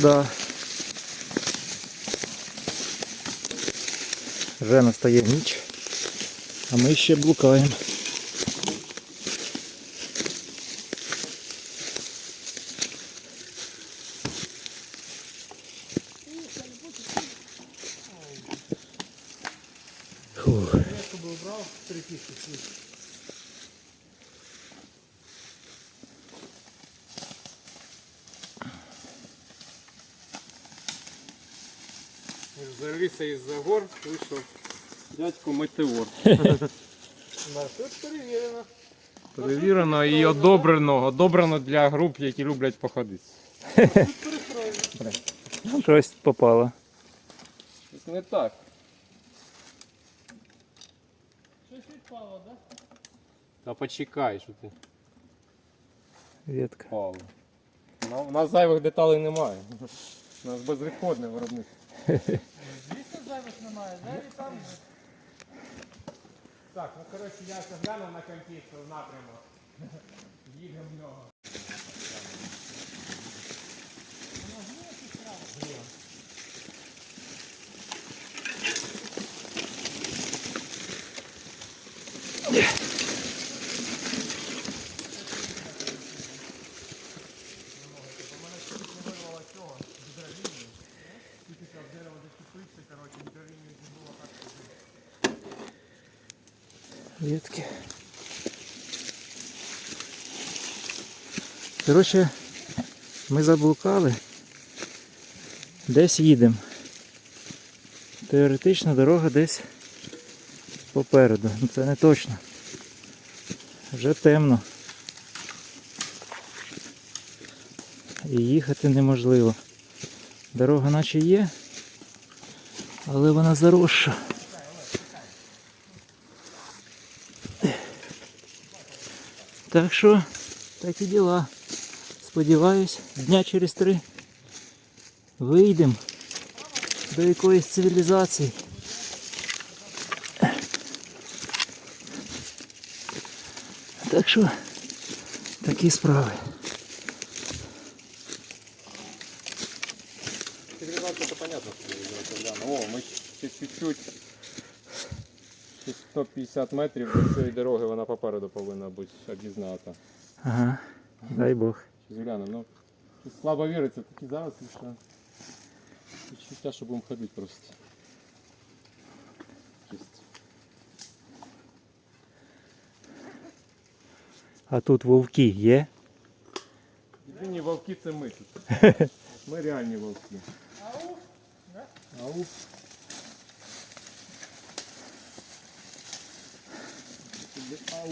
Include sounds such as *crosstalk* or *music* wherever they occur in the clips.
да. Вже настає ніч, а ми ще блукаємо. За із-за гор вийшов дядько метеор. *laughs* Тут перевірено. Перевірено і одобрено. Одобрено для груп, які люблять походити. Тут. Щось попало. Щось не так. Щось відпало, так? Да? Та почекай, що ти Ветка. впало. У нас зайвих деталей немає. У нас безвідходне виробництво. Звісно, зайвих немає. Зайві там. Так, ну коротше, я це глянув на контекст напрямок. Їдемо в нього. Ветки. Коротше, ми заблукали. Десь їдемо. Теоретично дорога десь попереду. Ну це не точно. Вже темно. І їхати неможливо. Дорога наче є, але вона заросша. Так що, такі діла. Сподіваюсь, дня через три вийдемо до якоїсь цивілізації. Так що, такі справи. Цивілізація, це понятно, що О, ми чуть-чуть. Ще 150 метрів до цієї дороги вона попереду повинна бути обізната. Ага, дай Бог. Згляну, ну слабо віриться, такі зараз що відчуття, що будемо ходити просто. Чисто. А тут вовки є? Єдині вовки це ми тут. *laughs* Ми реальні вовки. Ау. Да? Ау. Ау.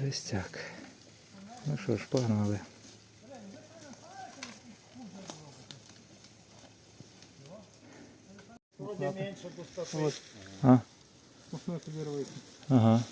Жестяк. Ну що ж, погнали. Вроді менше собі робити. ага.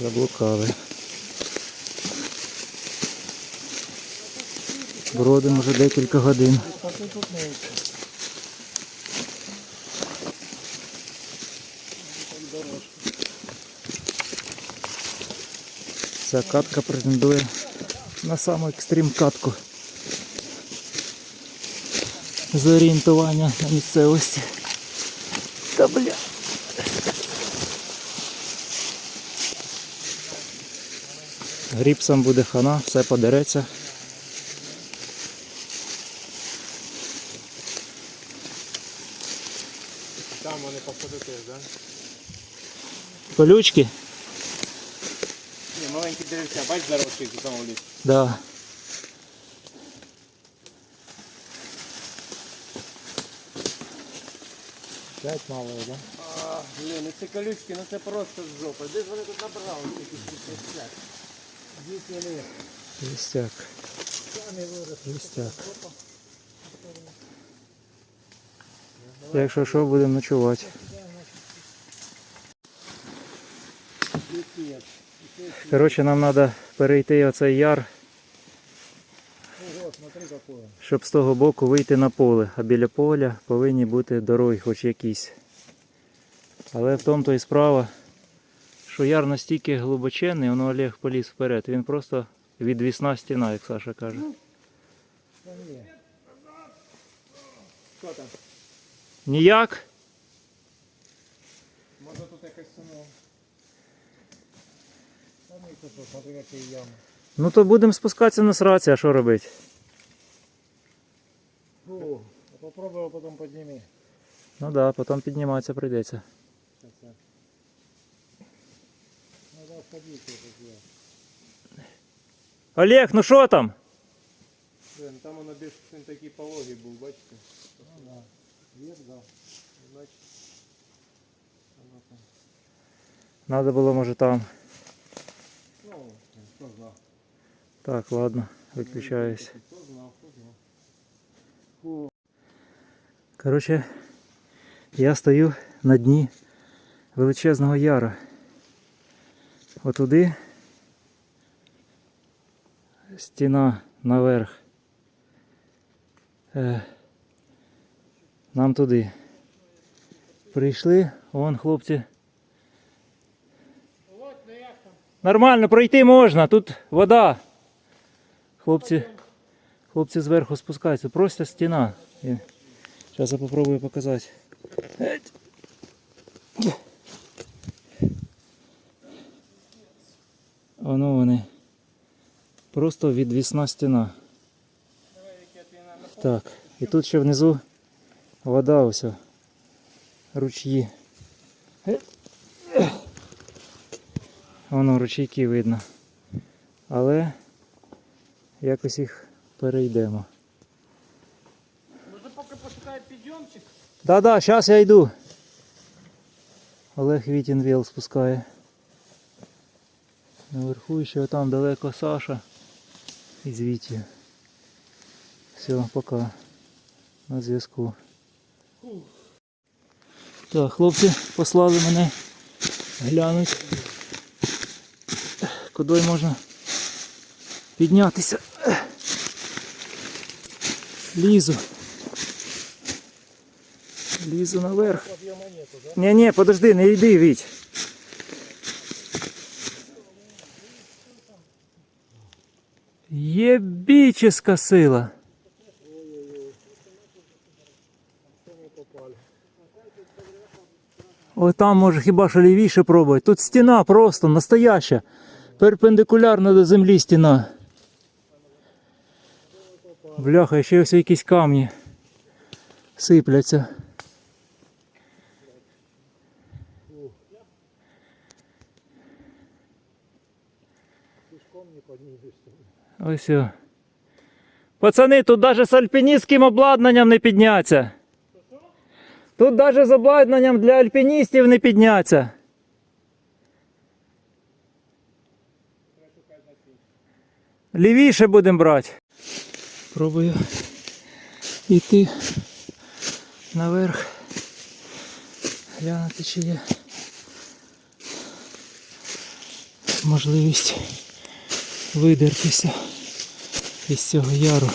Заблукали. Бродимо вже декілька годин. Ця катка претендує на саму екстрім катку з орієнтування на місцевості. Та бля. Гріпсом буде хана, все подереться. Там вони походити, так? Да? Колючки? Ні, маленький дивився, бач заросший в тому лісі. Да. П'ять мало, да? А, блін, ну це колючки, ну це просто жопа. Де ж вони тут набрали такі п'ять? Листяк. Листяк. Якщо що, будемо ночувати. Коротше, нам треба перейти оцей яр, щоб з того боку вийти на поле. А біля поля повинні бути дороги, хоч якісь. Але в тому то і справа, що яр настільки глибоченний, воно Олег поліз вперед. Він просто відвісна стіна, як Саша каже. Що там? Ніяк? Може тут якась тут смотри, які ями. Ну то будемо спускатися на сраці, а що робити? Фу, а потім підніми. Ну так, да, потім підніматися прийдеться. Олег, ну що там? Блин, там воно більш він такий пологий був, бачите? Ну да. Вверх, да. Значить, воно там. Надо було, може, там. Ну, хто знав. Так, ладно, виключаюсь. Хто знав, хто знав. Коротше, я стою на дні величезного яра. Отуди стіна наверх. Е, нам туди. Прийшли, вон хлопці. Нормально, пройти можна, тут вода. Хлопці, хлопці зверху спускаються. Просто стіна. Зараз я попробую показати. Воно вони. Просто відвісна стіна. Так, і тут ще внизу вода ось. Ручї. Воно ручейки видно. Але якось їх перейдемо. Може поки пошукає підйомчик? Да-да, сейчас я йду. Олег Вітін віл спускає. Наверху ще там далеко Саша. І з Вітію. Все, пока. На зв'язку. Так, хлопці послали мене глянуть. Куди можна піднятися. Лізу. Лізу наверх. Подйома нету. Ні, ні, подожди, не йди, Віть. Єбіческа сила. Ой, там може хіба що лівіше пробувати. Тут стіна просто настояща. Перпендикулярна до землі стіна. Бляха, ще ось якісь камні сипляться. Ось. Пацани, тут навіть з альпіністським обладнанням не підняться. Тут навіть з обладнанням для альпіністів не підняться. Лівіше будемо брати. Пробую йти наверх. Глянути, чи є можливість видертися із цього яру.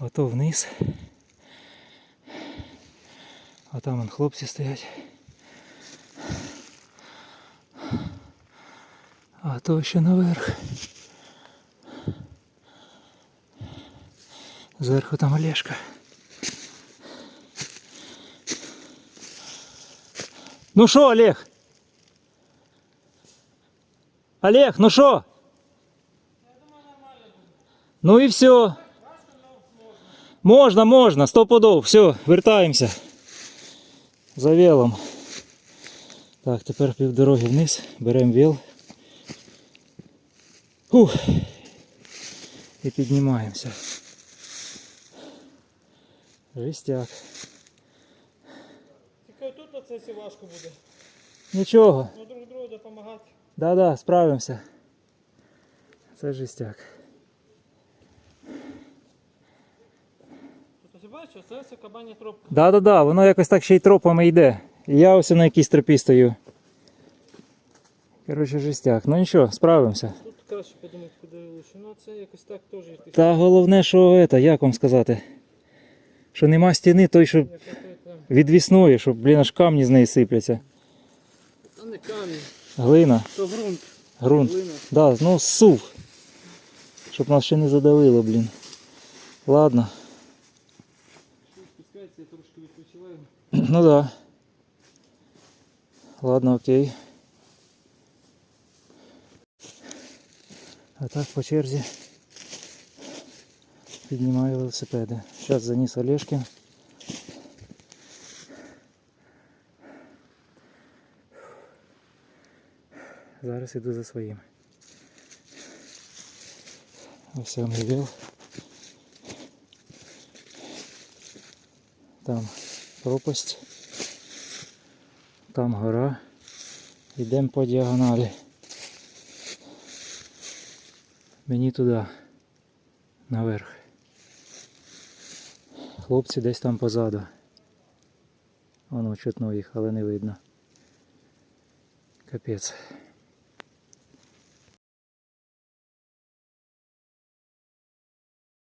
Ото вниз. А там вон хлопці стоять. А то ще наверх. Зверху там Олешка. Ну що, Олег? Олег, ну що? Ну і все. Можна, можна, сто подов. Все, вертаємося. За велом. Так, тепер півдороги вниз, беремо віл. Фух. І піднімаємося. Жестяк. Тільки тут оце все важко буде. Нічого. Ну друг другу допомагати. Да-да, справимося. Це жестяк. Ось бачиш, це все кабаня тропка. Да-да-да, воно якось так ще й тропами йде. І я ось на якійсь тропі стою. Коротше, жестяк. Ну нічого, справимося. Тут краще подумати, куди лучше. Ну це якось так теж. Та головне, що это, як вам сказати? Що нема стіни, той, що Як. Відвісної, щоб, блін, аж камні з неї сипляться. А не камінь, Глина, то ґрунт. ґрунт. Глина. Да, ну сув. Щоб нас ще не задавило, блін. Ладно. Що спускається, я трошки відпочиваю. *clears throat* Ну да. Ладно, окей. А так по черзі піднімаю велосипеди. Зараз заніс Олешкин. Зараз іду за своїм. Ось мій віл. Там пропасть. Там гора. Йдемо по діагоналі. Мені туди. Наверх. Хлопці десь там позаду. Воно чутно їх, але не видно. Капець.